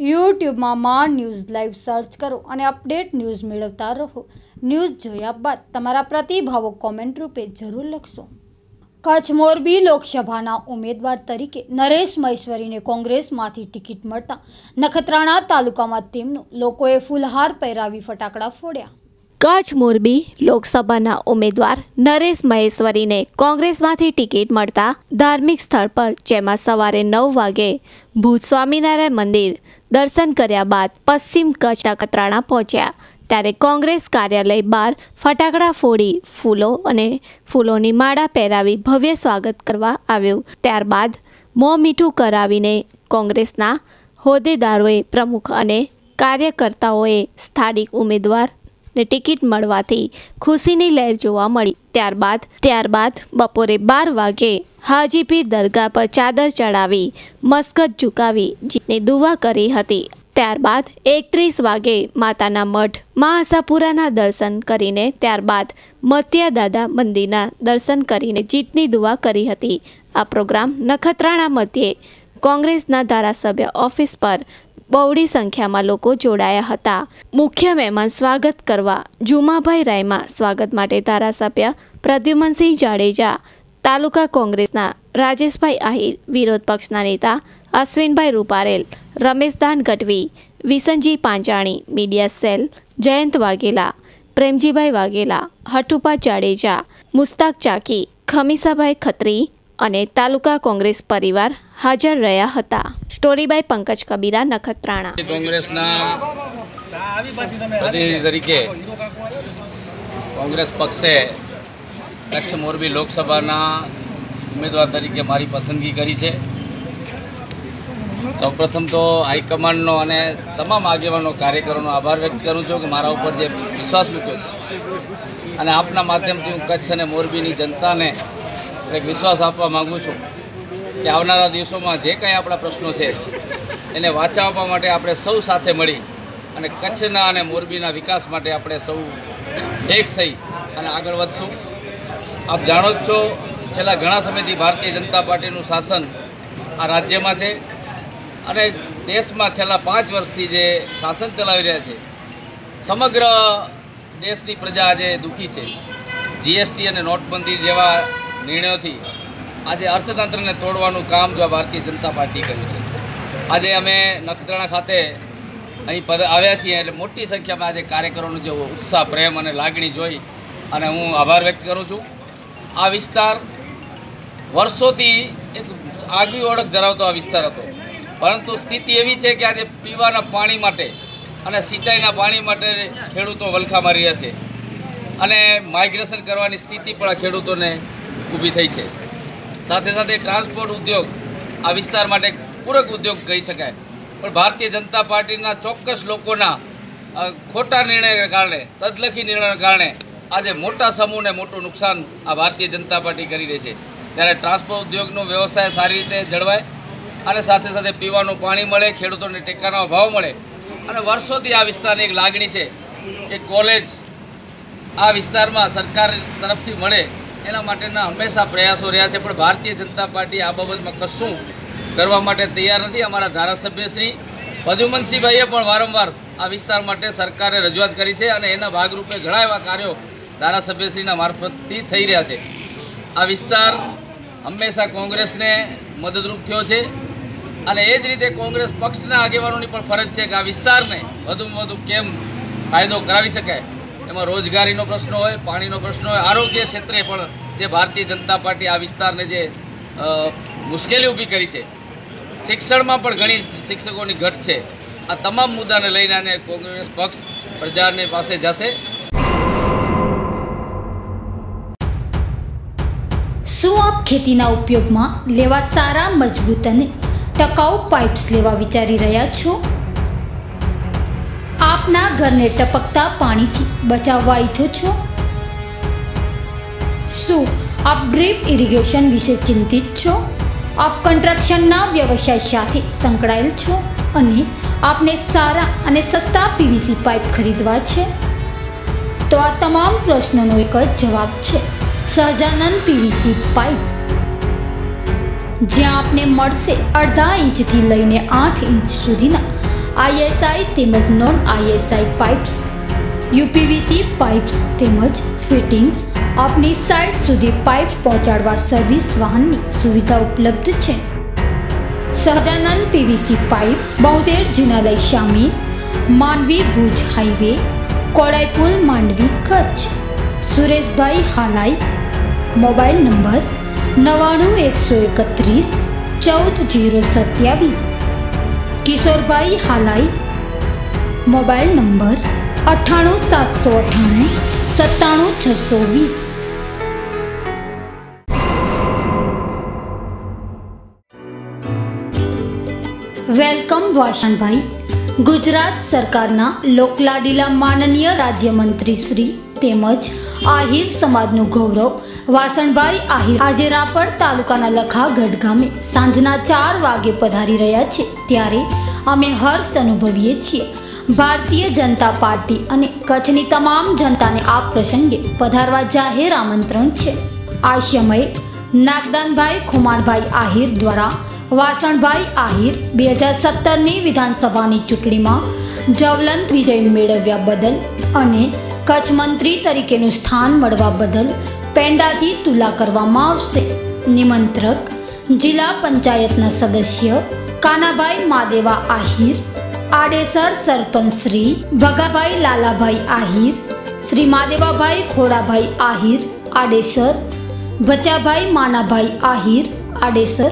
યુટ્યુબમાં માં news live search કરો અને અપડેટ ન્યૂઝ મેળવતા રહો. ન્યૂઝ જોયા બાદ તમારા પ્રતિભાવો કોમેન્ટ રૂપે જરૂર લખશો. કચ્છ મોરબી લોકસભાના ઉમેદવાર તરીકે નરેશ મહેશ્વરીને કોંગ્રેસમાંથી ટિકિટ મળતા નખત્રાણા તાલુકામાં તેમનું લોકોએ ફૂલહાર પહેરાવી ફટાકડા ફોડ્યા. કચ્છ મોરબી લોકસભાના ઉમેદવાર નરેશ મહેશ્વરીને કોંગ્રેસમાંથી ટિકિટ મળતા ધાર્મિક સ્થળ પર જેમાં સવારે નવ વાગે ભૂત સ્વામિનારાયણ મંદિર દર્શન કર્યા બાદ પશ્ચિમ કચ્છના કતરાણા પહોંચ્યા. ત્યારે કોંગ્રેસ કાર્યાલય બહાર ફટાકડા ફોડી ફૂલો અને ફૂલોની માળા પહેરાવી ભવ્ય સ્વાગત કરવા આવ્યું. ત્યારબાદ મોં મીઠું કરાવીને કોંગ્રેસના હોદ્દેદારોએ પ્રમુખ અને કાર્યકર્તાઓએ સ્થાનિક ઉમેદવાર ને ટિકિટ મળવાથી ખુશીની લહેર જોવા મળી. ત્યારબાદ ત્યારબાદ બપોરે બાર વાગે હાજીપીર દરગાહ પર ચાદર ચડાવી, મસ્કત ઝુકાવી જીતની દુવા કરી હતી. ત્યારબાદ એકત્રીસ વાગે માતાના મઠ મા આશાપુરાના દર્શન કરીને, ત્યારબાદ મત્યા દાદા મંદિરના દર્શન કરીને જીતની દુવા કરી હતી. આ પ્રોગ્રામ નખત્રાણા મધ્યે કોંગ્રેસના ધારાસભ્ય ઓફિસ પર બહોળી સંખ્યામાં લોકો જોડાયા હતા. મુખ્ય મહેમાન સ્વાગત કરવા જુમાભાઈ રાયમાં સ્વાગત માટે ધારાસભ્ય પ્રદ્યુમનસિંહ જાડેજા, તાલુકા કોંગ્રેસના રાજેશભાઈ આહિર, વિરોધ પક્ષના નેતા અશ્વિનભાઈ રૂપારેલ, રમેશદાન ગઢવી, વિસનજી પાંચાણી, મીડિયા સેલ, જયંત વાઘેલા, પ્રેમજીભાઈ વાઘેલા, હઠુપા જાડેજા, મુસ્તાક ચાકી, ખમીસાભાઈ ખત્રી અને તાલુકા કોંગ્રેસ પરિવાર હાજર રહ્યા હતા. Story by Pankaj Kabira, Nakhatrana. કોંગ્રેસના પ્રતિનિધિ તરીકે કોંગ્રેસ પક્ષે કચ્છ મોરબી લોકસભાના ઉમેદવાર તરીકે મારી પસંદગી કરી છે. સૌપ્રથમ તો હાઈકમાન્ડનો અને તમામ આગેવાનો કાર્યકરોનો આભાર વ્યક્ત કરું છું કે મારા ઉપર જે વિશ્વાસ મૂક્યો છે. અને આપના માધ્યમથી હું કચ્છ અને મોરબીની જનતાને એક વિશ્વાસ આપવા માગું છું કે આવનારા દિવસોમાં જે કંઈ આપણા પ્રશ્નો છે, એને વાંચાવવા માટે આપણે સૌ સાથે મળી અને કચ્છના અને મોરબીના વિકાસ માટે આપણે સૌ એક થઈ અને આગળ વધશું. આપ જાણો જ છો, છેલ્લા ઘણા સમયથી ભારતીય જનતા પાર્ટીનું શાસન આ રાજ્યમાં છે અને દેશમાં છેલ્લા પાંચ વર્ષથી જે શાસન ચલાવી રહ્યા છે, સમગ્ર દેશની પ્રજા આજે દુઃખી છે. જીએસટી અને નોટબંધી જેવા નિર્ણયોથી આજે અર્થતંત્રને તોડવાનું કામ જો ભારતીય જનતા પાર્ટી કર્યું છે. આજે અમે નખત્રાણા ખાતે અહીં પદ આવ્યા છીએ એટલે મોટી સંખ્યામાં આજે કાર્યકરોનો જે ઉત્સાહ, પ્રેમ અને લાગણી જોઈ અને હું આભાર વ્યક્ત કરું છું. આ વિસ્તાર વર્ષોથી એક આગવી ઓળખ ધરાવતો આ વિસ્તાર હતો. પરંતુ સ્થિતિ એવી છે કે આજે પીવાના પાણી માટે અને સિંચાઈના પાણી માટે ખેડૂતો વલખા મારી રહ્યા છે. અને માઇગ્રેશન કરવાની સ્થિતિ પણ આ ખેડૂતોને ઊભી થઈ છે. સાથે સાથે ટ્રાન્સપોર્ટ ઉદ્યોગ આ વિસ્તાર માટે પૂરક ઉદ્યોગ કહી શકાય. પણ ભારતીય જનતા પાર્ટીના ચોક્કસ લોકોના ખોટા નિર્ણયને કારણે, તદલખી નિર્ણયને કારણે આજે મોટા સમૂહને મોટું નુકસાન આ ભારતીય જનતા પાર્ટી કરી રહી છે. ત્યારે ટ્રાન્સપોર્ટ ઉદ્યોગનો વ્યવસાય સારી રીતે જળવાય અને સાથે સાથે પીવાનું પાણી મળે, ખેડૂતોને ટેકાનો ભાવ મળે. અને વર્ષોથી આ વિસ્તારની એક લાગણી છે કે કોલેજ આ વિસ્તારમાં સરકાર તરફથી મળે એના માટેના હંમેશા પ્રયાસો રહ્યા છે, પણ ભારતીય જનતા પાર્ટી આ બાબતમાં કશું કરવા માટે તૈયાર નથી. અમારા ધારાસભ્ય શ્રી પ્રદ્યુમનસિંહભાઈએ પણ વારંવાર આ વિસ્તાર માટે સરકારે રજૂઆત કરી છે અને એના ભાગરૂપે ઘણા એવા કાર્યો ધારાસભ્યશ્રીના મારફતથી થઈ રહ્યા છે. આ વિસ્તાર હંમેશા કોંગ્રેસને મદદરૂપ થયો છે અને એ જ રીતે કોંગ્રેસ પક્ષના આગેવાનોની પણ ફરજ છે કે આ વિસ્તારને વધુમાં વધુ કેમ ફાયદો કરાવી શકાય. એમાં રોજગારીનો પ્રશ્ન હોય, પાણીનો પ્રશ્ન હોય, આરોગ્ય ક્ષેત્રે પણ જે ભારતીય જનતા પાર્ટી આ વિસ્તારને જે મુશ્કેલી ઊભી કરી છે, શિક્ષણમાં પણ ઘણી શિક્ષકોની ઘટ છે. આ તમામ મુદ્દાને લઈને અને કોંગ્રેસ પક્ષ પ્રજાને પાસે જશે. શું આપ ખેતીના ઉપયોગમાં લેવા સારા, મજબૂત અને ટકાઉ પાઇપ્સ લેવા વિચારી રહ્યા છો? આપના ઘરને ટપકતા પાણીથી બચાવવા ઈચ્છો છો? શું આપ ડ્રીપ ઇરિગેશન વિશે ચિંતિત છો? આપ કન્સ્ટ્રક્શનના વ્યવસાય સાથે સંકળાયેલ છો અને આપને સારા અને સસ્તા પીવીસી પાઇપ ખરીદવા છે? તો આ તમામ પ્રશ્નોનો એક જ જવાબ છે, સહજાનંદ પીવીસી પાઇપ. જ્યાં આપને મળશે અડધા ઇંચથી લઈને આઠ ઇંચ સુધીના આઈએસઆઈ તેમજ non ISI pipes UPVC pipes તેમજ ફિટિંગ્સ આપની સાઇટ સુધી પાઇપ પહોંચાડવા સર્વિસ વાહનની સુવિધા ઉપલબ્ધ છે. સહજાનંદ પીવીસી પાઇપ બહુદેર જિનાલય શામી Mandvi Bhuj highway કોડાઈપુલ Mandvi Kutch. Sureshbhai Halai, mobile number નવ્વાણું એકસો એકત્રીસ, ચૌદ જીરો સત્યાવીસ. કિશોરભાઈ હાલાઈ, મોબાઈલ નંબર અઠ્ઠાણું સાતસો અઠ્ઠાણું, સત્તાણું છસો વીસ. વેલકમ વાસણભાઈ. ગુજરાત સરકારના લોકલાડીલા માનનીય રાજ્યમંત્રી શ્રી તેમજ આહિર સમાજનું ગૌરવ વાસણભાઈ આહિર આજે રાપર તાલુકાના લખાગઢ ગામે સાંજના ચાર વાગે પધારી રહ્યા છે. ત્યારે અમે હર્ષ અનુભવીએ છીએ. ભારતીય જનતા પાર્ટી અને કચ્છની તમામ જનતાને આ પ્રસંગે પધારવા જાહેર આમંત્રણ છે. આ સમયે નાગદાનભાઈ ખુમાણભાઈ આહિર દ્વારા વાસણભાઈ આહિર બે હજાર સત્તરની વિધાનસભાની ચૂંટણીમાં જવલંત વિજય મેળવ્યા બદલ અને કચ્છ મંત્રી તરીકેનું સ્થાન મળવા બદલ પેંડાથી તુલા કરવામાં આવશે. નિમંત્રક, જિલ્લા પંચાયતના સદસ્ય, કાનાભાઈ માદેવા આહિર, આડેસર સરપંચ શ્રી ભગાભાઈ લાલાભાઈ આહિર, શ્રી માદેવાભાઈ ખોડાભાઈ આહિર, આડેસર, ભચાભાઈ માનાભાઈ આહિર, આડેસર